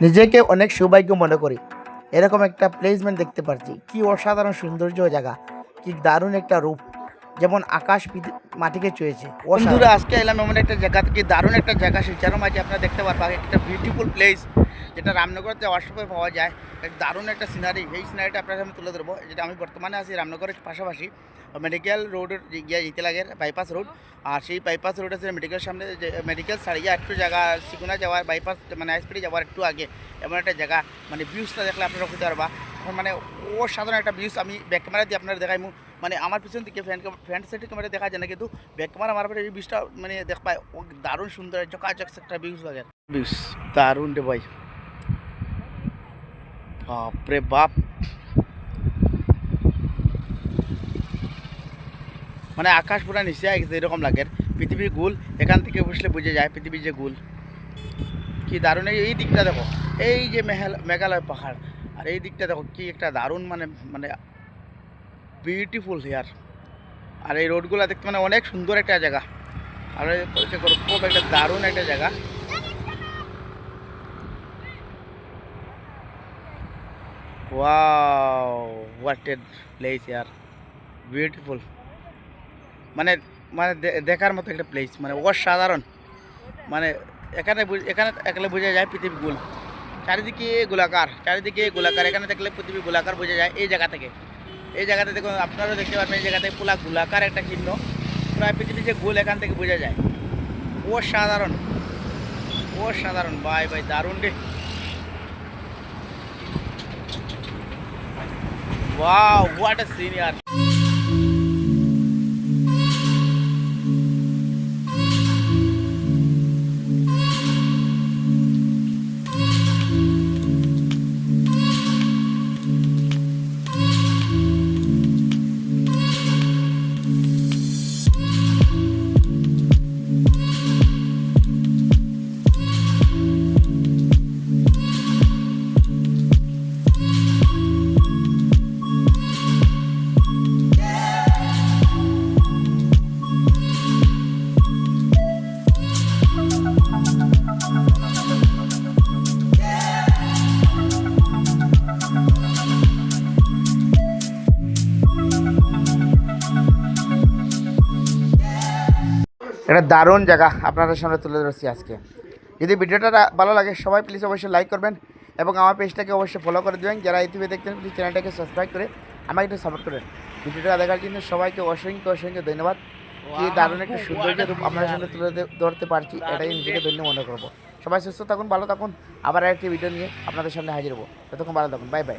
নিজেকে অনেক সৌভাগ্য মনে করি। এরকম একটা প্লেসমেন্ট দেখতে পাচ্ছি কি অসাধারণ সৌন্দর্য জায়গা। কি দারুণ একটা রূপ। যেমন আকাশ মাটিকে চুয়েছে। বন্ধুরা, আজকে এলাম এমন একটা জায়গা থেকে, দারুণ একটা জায়গা শিলচারও মাঝে আপনারা দেখতে পারবেন একটা বিউটিফুল প্লেস যেটা রামনগর যাওয়ার সময় পাওয়া যায়। দারুণ একটা সিনারি এই সিনারিটা আপনার সামনে তুলে ধরবো। যেটা আমি বর্তমানে আছি রামনগরের পাশাপাশি মেডিকেল রোডের গিয়ে যেতে লাগে বাইপাস রোড আর সেই বাইপাস রোড আছে মেডিকেল সামনে যে মেডিকেল ছাড়িয়ে একটু জায়গা সিকুনা যাওয়ার বাইপাস মানে হাইস্পিডে যাওয়ার একটু আগে, এমন একটা জায়গা মানে ভিউজটা দেখলে আপনারা খুঁজতে পারবা। এখন মানে অসাধারণ একটা ভিউজ আমি ব্যাক ক্যামেরা দিয়ে আপনারা দেখাই মানে আমার পিছন থেকে ফ্রন্ট ফ্রন্ট সাইডে ক্যামেরা দেখা যায় না, কিন্তু ব্যাক ক্যামেরা পরে এই ভিউজটা মানে দেখ পায়, ও দারুণ সুন্দর চকাচক একটা ভিউজ লাগে। ভিউজ দারুণ রে ভাই। বাপরে বাপ। মানে আকাশ পুরা নিচে গেছে এরকম লাগে। পৃথিবী গুল, এখান থেকে বসলে বুঝে যায় পৃথিবী যে গুল। কি দারুণ, এই- দিকটা দেখো। এই যে মেঘাল মেঘালয় পাহাড়, আর এই দিকটা দেখো, কি একটা দারুণ মানে মানে বিউটিফুল হেয়ার আর এই রোডগুলো দেখতে মানে অনেক সুন্দর একটা জায়গা। আর খুব একটা দারুণ একটা জায়গা। ওয়াও হোয়াট প্লেস ইয়ার বিউটিফুল মানে মানে দেখার মতো একটা প্লেস মানে অসাধারণ। মানে এখানে এখানে একলে বোঝা যায় পৃথিবী গোল। চারিদিকে গোলাকার চারিদিকে গোলাকার। এখানে দেখলে পৃথিবী গোলাকার বোঝা যায় এই জায়গা থেকে। এই জায়গাতে দেখুন, আপনারাও দেখতে পাবেন এই জায়গাতে পুলা গোলাকার একটা চিহ্ন প্রায় পৃথিবীর যে গোল এখান থেকে বোঝা যায়। ও সাধারণ ও সাধারণ বাই বাই দারুণ রে। ওয়াও হোয়াট আ সিন একটা দারুণ জায়গা আপনাদের সামনে তুলে ধরছি আজকে। যদি ভিডিওটা ভালো লাগে সবাই প্লিজ অবশ্যই লাইক করবেন এবং আমার পেজটাকে অবশ্যই ফলো করে দেবেন। যারা ইউটিউবে দেখতেন প্লিজ চ্যানেলটাকে সাবস্ক্রাইব করে আমাকে একটু সাপোর্ট করেন ভিডিওটা দেখার জন্য সবাইকে অসংখ্য অসংখ্য ধন্যবাদ। কি দারুণ একটা সৌন্দর্য রূপ আপনার সামনে তুলে ধরতে পারছি এটাই নিজেকে ধন্য মনে করব। সবাই সুস্থ থাকুন ভালো থাকুন। আবার একটি ভিডিও নিয়ে আপনাদের সামনে হাজির হব। ততক্ষণ ভালো থাকুন বাই বাই